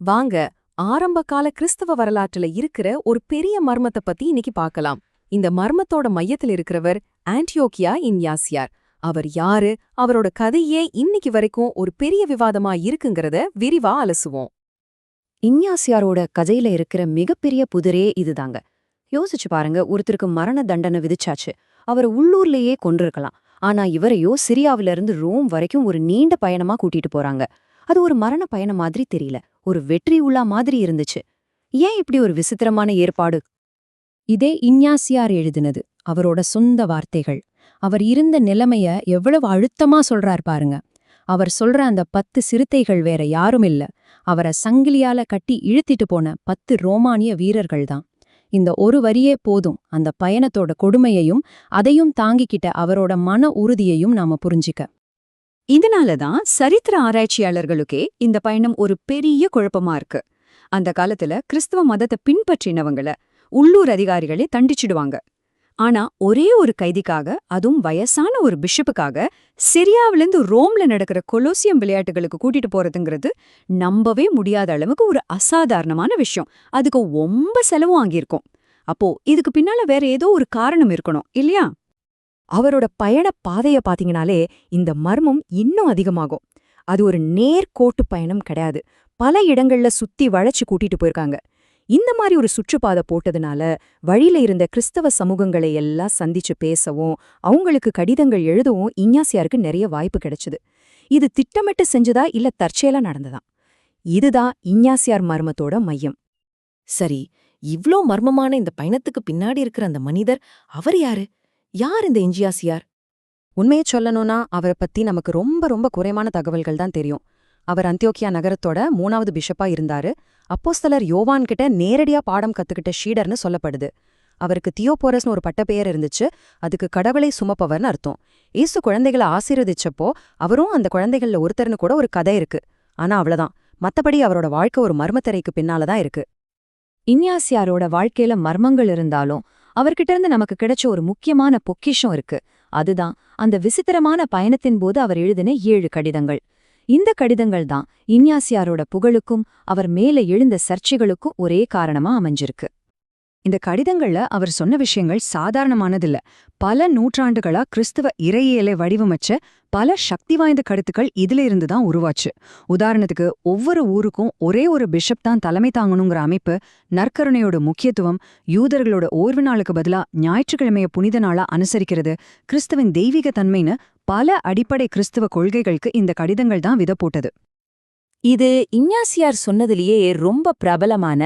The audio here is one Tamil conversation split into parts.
வாங்க ஆரம்ப கால கிறிஸ்தவ வரலாற்றுல இருக்கிற ஒரு பெரிய மர்மத்தை பத்தி இன்னைக்கு பார்க்கலாம் இந்த மர்மத்தோட மையத்தில் இருக்கிறவர் ஆன்டியோக்கியா இன்யாசியார். அவர் யாரு அவரோட கதையே இன்னைக்கு வரைக்கும் ஒரு பெரிய விவாதமா இருக்குங்கிறத விரிவா அலசுவோம். இன்யாசியாரோட கதையில இருக்கிற மிகப்பெரிய புதிரே இதுதாங்க. யோசிச்சு பாருங்க ஒருத்தருக்கு மரண தண்டனை விதிச்சாச்சு. அவர் உள்ளூர்லயே கொண்டிருக்கலாம் ஆனா இவரையோ சிரியாவிலிருந்து ரோம் வரைக்கும் ஒரு நீண்ட பயணமா கூட்டிட்டு போறாங்க. அது ஒரு மரண பயணம் மாதிரி தெரியல. ஒரு வெற்றி உலா மாதிரி இருந்துச்சு. ஏன் இப்படி ஒரு விசித்திரமான ஏற்பாடு? இதே இஞ்ஞாசியார் எழுதினது அவரோட சொந்த வார்த்தைகள். அவர் இருந்த நிலைமைய எவ்வளவு அழுத்தமா சொல்றார் பாருங்க. அவர் சொல்ற அந்த பத்து சிறுத்தைகள் வேற யாரும் இல்ல. அவரை சங்கிலியால கட்டி இழுத்திட்டு போன பத்து ரோமானிய வீரர்கள்தான் இந்த ஒரு வரியே போதும் அந்த பயணத்தோட கொடுமையையும் அதையும் தாங்கிக்கிட்ட அவரோட மன உறுதியையும் நாம புரிஞ்சிக்க. இதனால தான் சரித்திர ஆராய்ச்சியாளர்களுக்கே இந்த பயணம் ஒரு பெரிய குழப்பமா இருக்கு. அந்த காலத்துல கிறிஸ்தவ மதத்தை பின்பற்றினவங்கள உள்ளூர் அதிகாரிகளே தண்டிச்சிடுவாங்க. ஆனா ஒரே ஒரு கைதிக்காக அதுவும் வயசான ஒரு பிஷப்புக்காக சிரியாவிலிருந்து ரோம்ல நடக்கிற கொலோசியம் விளையாட்டுகளுக்கு கூட்டிட்டு போறதுங்கிறது நம்பவே முடியாத அளவுக்கு ஒரு அசாதாரணமான விஷயம். அதுக்கு ரொம்ப செலவும் ஆகியிருக்கும். அப்போ இதுக்கு பின்னால வேற ஏதோ ஒரு காரணம் இருக்கணும் இல்லையா? அவரோட பயண பாதைய பாத்தீங்கனாலே இந்த மர்மம் இன்னும் அதிகமாகும். அது ஒரு நேர்கோட்டு பயணம் கிடையாது. பல இடங்கள்ல சுத்தி வளைச்சு கூட்டிட்டு போயிருக்காங்க. இந்த மாதிரி ஒரு சுற்றுப்பாதை போட்டதுனால வழியில இருந்த கிறிஸ்தவ சமூகங்களை எல்லாம் சந்திச்சு பேசவும் அவங்களுக்கு கடிதங்கள் எழுதவும் இஞ்ஞாசியாருக்கு நிறைய வாய்ப்பு கிடைச்சது. இது திட்டமிட்டு செஞ்சதா இல்ல தற்செயலா நடந்ததா? இதுதான் இஞ்ஞாசியார் மர்மத்தோட மையம். சரி இவ்ளோ மர்மமான இந்த பயணத்துக்கு பின்னாடி இருக்கிற அந்த மனிதர் அவர் யாரு? யார் இந்த இஞ்சியாசியார் உண்மையை சொல்லணும்னா அவரை பத்தி நமக்கு ரொம்ப ரொம்ப குறைவான தகவல்கள் தான் தெரியும். அவர் அந்தியோக்கியா நகரத்தோட மூணாவது பிஷப்பா இருந்தாரு. அப்போஸ்தலர் யோவான்கிட்ட நேரடியா பாடம் கத்துக்கிட்ட ஷீடர்னு சொல்லப்படுது. அவருக்கு தியோபோரஸ்னு ஒரு பட்டப்பெயர் இருந்துச்சு. அதுக்கு கடவுளை சுமப்பவர்னு அர்த்தம். இயேசு குழந்தைகளை ஆசீர்வதிச்சப்போ அவரும் அந்த குழந்தைகள்ல ஒருத்தர்னு கூட ஒரு கதை இருக்கு. ஆனா அவ்வளவுதான். மத்தபடி அவரோட வாழ்க்கை ஒரு மர்மத்திரைக்கு பின்னாலதான் இருக்கு. இன்யாசியாரோட வாழ்க்கையில மர்மங்கள் இருந்தாலும் அவர்கிட்ட இருந்து நமக்கு கிடைச்ச ஒரு முக்கியமான பொக்கிஷம் இருக்கு. அதுதான் அந்த விசித்திரமான பயணத்தின் போது அவர் எழுதின ஏழு கடிதங்கள். இந்த கடிதங்கள் தான் இன்யாசியாரோட புகழுக்கும் அவர் மேல எழுந்த சர்ச்சைகளுக்கும் ஒரே காரணமா அமைஞ்சிருக்கு. இந்த கடிதங்கள்ல அவர் சொன்ன விஷயங்கள் சாதாரணமானதில்ல. பல நூற்றாண்டுகளா கிறிஸ்துவ இறையியலை வடிவமைச்ச பல சக்தி வாய்ந்த கருத்துக்கள் இதுல இருந்து தான் உருவாச்சு. உதாரணத்துக்கு ஒவ்வொரு ஊருக்கும் ஒரே ஒரு பிஷப் தான் தலைமை தாங்கணுங்கிற அமைப்பு நற்கருணையோட முக்கியத்துவம் யூதர்களோட ஓர்வு நாளுக்கு பதிலா ஞாயிற்றுக்கிழமைய புனித நாளா அனுசரிக்கிறது கிறிஸ்துவின் தெய்வீக தன்மைன்னு பல அடிப்படை கிறிஸ்துவ கொள்கைகளுக்கு இந்த கடிதங்கள் தான் வித போட்டது இது இஞ்ஞாசியார் சொன்னதிலேயே ரொம்ப பிரபலமான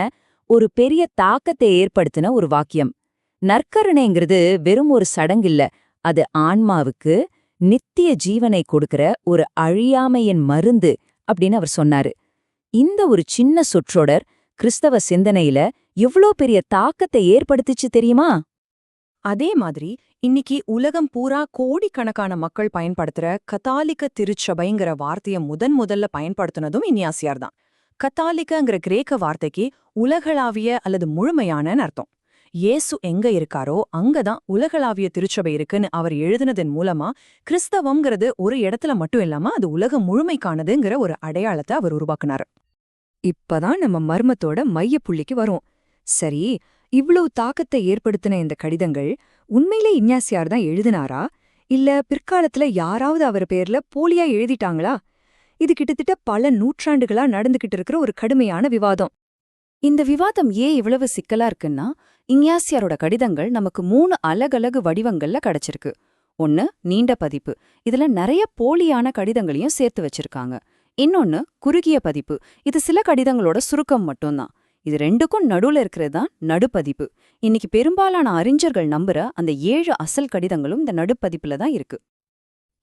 ஒரு பெரிய தாக்கத்தை ஏற்படுத்தின ஒரு வாக்கியம். நற்கருணைங்கிறது வெறும் ஒரு சடங்கில்ல அது ஆன்மாவுக்கு நித்திய ஜீவனை கொடுக்கிற ஒரு அழியாமையின் மருந்து அப்படின்னு அவர் சொன்னாரு. இந்த ஒரு சின்ன சொற்றொடர் கிறிஸ்தவ சிந்தனையில எவ்ளோ பெரிய தாக்கத்தை ஏற்படுத்திச்சு தெரியுமா? அதே மாதிரி இன்னைக்கு உலகம் பூரா கோடிக்கணக்கான மக்கள் பயன்படுத்துற கத்தாலிக்க திருச்சபைங்கிற வார்த்தைய முதன் முதல்ல பயன்படுத்தினதும் இன்யாசியார் தான் கத்தாலிக்கங்கிற கிரேக்க வார்த்தைக்கு உலகளாவிய அல்லது முழுமையானன்னு அர்த்தம். இயேசு எங்க இருக்காரோ அங்கதான் உலகளாவிய திருச்சபை இருக்குன்னு அவர் எழுதினதன் மூலமா கிறிஸ்தவம்ங்கிறது ஒரு இடத்துல மட்டும் இல்லாம அது உலக முழுமைக்கானதுங்கிற ஒரு அடையாளத்தை அவர் உருவாக்குனாரு. இப்பதான் நம்ம மர்மத்தோட மையப்புள்ளிக்கு வரும். சரி இவ்வளவு தாக்கத்தை ஏற்படுத்தின இந்த கடிதங்கள் உண்மையிலே இஞ்ஞாசியார் தான் எழுதினாரா? இல்ல பிற்காலத்துல யாராவது அவர் பேர்ல போலியா எழுதிட்டாங்களா? இது கிட்டத்தட்ட பல நூற்றாண்டுகளா நடந்துகிட்டு இருக்கிற ஒரு கடுமையான விவாதம். இந்த விவாதம் ஏன் இவ்வளவு சிக்கலா இருக்குன்னா இங்யாசியாரோட கடிதங்கள் நமக்கு மூணு அலகலகு வடிவங்கள்ல கிடைச்சிருக்கு. ஒன்னு நீண்ட பதிப்பு. இதுல நிறைய போலியான கடிதங்களையும் சேர்த்து வச்சிருக்காங்க. இன்னொன்னு குறுகிய பதிப்பு. இது சில கடிதங்களோட சுருக்கம் மட்டும்தான். இது ரெண்டுக்கும் நடுவுல இருக்கிறது தான் நடுப்பதிப்பு. இன்னைக்கு பெரும்பாலான அறிஞர்கள் நம்புற அந்த ஏழு அசல் கடிதங்களும் இந்த நடுப்பதிப்புல தான் இருக்கு.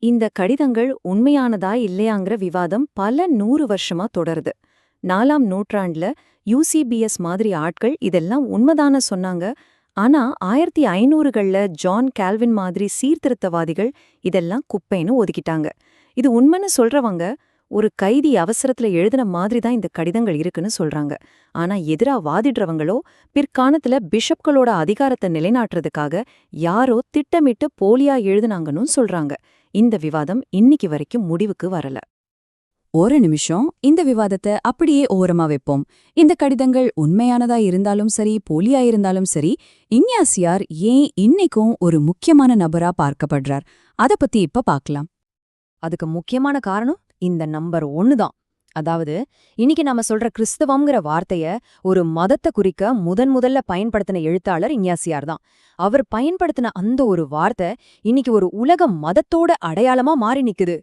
இந்த கடிதங்கள் உண்மையானதா இல்லையாங்கிற விவாதம் பல நூறு வருஷமா தொடருது. நாலாம் நூற்றாண்டுல யூசிபிஎஸ் மாதிரி ஆட்கள் இதெல்லாம் உண்மைதான சொன்னாங்க. ஆனா ஆயிரத்தி ஐநூறுகள்ல ஜான் கால்வின் மாதிரி சீர்திருத்தவாதிகள் இதெல்லாம் குப்பைன்னு ஒதுக்கிட்டாங்க. இது உண்மைன்னு சொல்றவங்க ஒரு கைதி அவசரத்துல எழுதின மாதிரி தான் இந்த கடிதங்கள் இருக்குன்னு சொல்றாங்க. ஆனா எதிரா வாதிடுறவங்களோ பிற்காலத்துல பிஷப்களோட அதிகாரத்தை நிலைநாட்டுறதுக்காக யாரோ திட்டமிட்டு போலியா எழுதுனாங்கன்னு சொல்றாங்க. இந்த விவாதம் இன்னைக்கு வரைக்கும் முடிவுக்கு வரல. ஒரு நிமிஷம். இந்த விவாதத்தை அப்படியே ஓரமா வைப்போம். இந்த கடிதங்கள் உண்மையானதா இருந்தாலும் சரி போலியா இருந்தாலும் சரி இஞ்ஞாசியார் ஏன் இன்னைக்கும் ஒரு முக்கியமான நபரா பார்க்கப்படுறார்? அத பத்தி இப்ப பார்க்கலாம் அதுக்கு முக்கியமான காரணம்? இந்த நம்பர் ஒன்னு தான். அதாவது இன்னைக்கு நாம சொல்ற கிறிஸ்தவம்ங்கிற வார்த்தைய ஒரு மதத்தை குறிக்க முதன் முதல்ல பயன்படுத்தின எழுத்தாளர் இஞ்ஞாசியார் தான். அவர் பயன்படுத்தின அந்த ஒரு வார்த்தை இன்னைக்கு ஒரு உலக மதத்தோட அடையாளமா மாறி நிக்குது.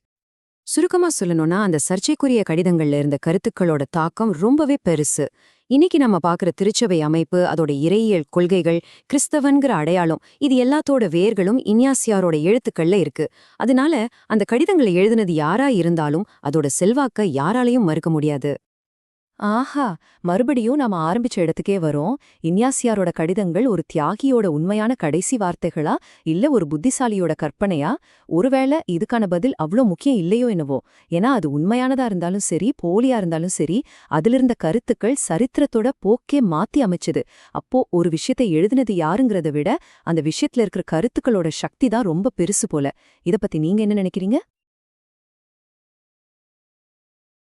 சுருக்கமா சொல்லணும்னா அந்த சர்ச்சைக்குரிய கடிதங்கள்ல இருந்த கருத்துக்களோட தாக்கம் ரொம்பவே பெருசு. இன்னைக்கு நம்ம பாக்குற திருச்சபை அமைப்பு அதோட இறையியல் கொள்கைகள் கிறிஸ்தவன்கிற அடையாளம் இது எல்லாத்தோட வேர்களும் இன்யாசியாரோட எழுத்துக்கள்ல இருக்கு. அதனால அந்த கடிதங்களை எழுதினது யாரா இருந்தாலும் அதோட செல்வாக்க யாராலையும் மறுக்க முடியாது. ஆஹா மறுபடியும் நாம ஆரம்பிச்ச இடத்துக்கே வரோம். இன்யாசியாரோட கடிதங்கள் ஒரு தியாகியோட உண்மையான கடைசி வார்த்தைகளா இல்ல ஒரு புத்திசாலியோட கற்பனையா? ஒருவேளை இதுக்கான பதில் அவ்ளோ முக்கியம் இல்லையோ என்னவோ? ஏன்னா அது உண்மையானதா இருந்தாலும் சரி போலியா இருந்தாலும் சரி அதிலிருந்த கருத்துக்கள் சரித்திரத்தோட போக்கே மாத்தி அமைச்சது. அப்போ ஒரு விஷயத்தை எழுதினது யாருங்கிறத விட அந்த விஷயத்துல இருக்கிற கருத்துக்களோட சக்தி தான் ரொம்ப பெருசு போல. இத பத்தி நீங்க என்ன நினைக்கிறீங்க?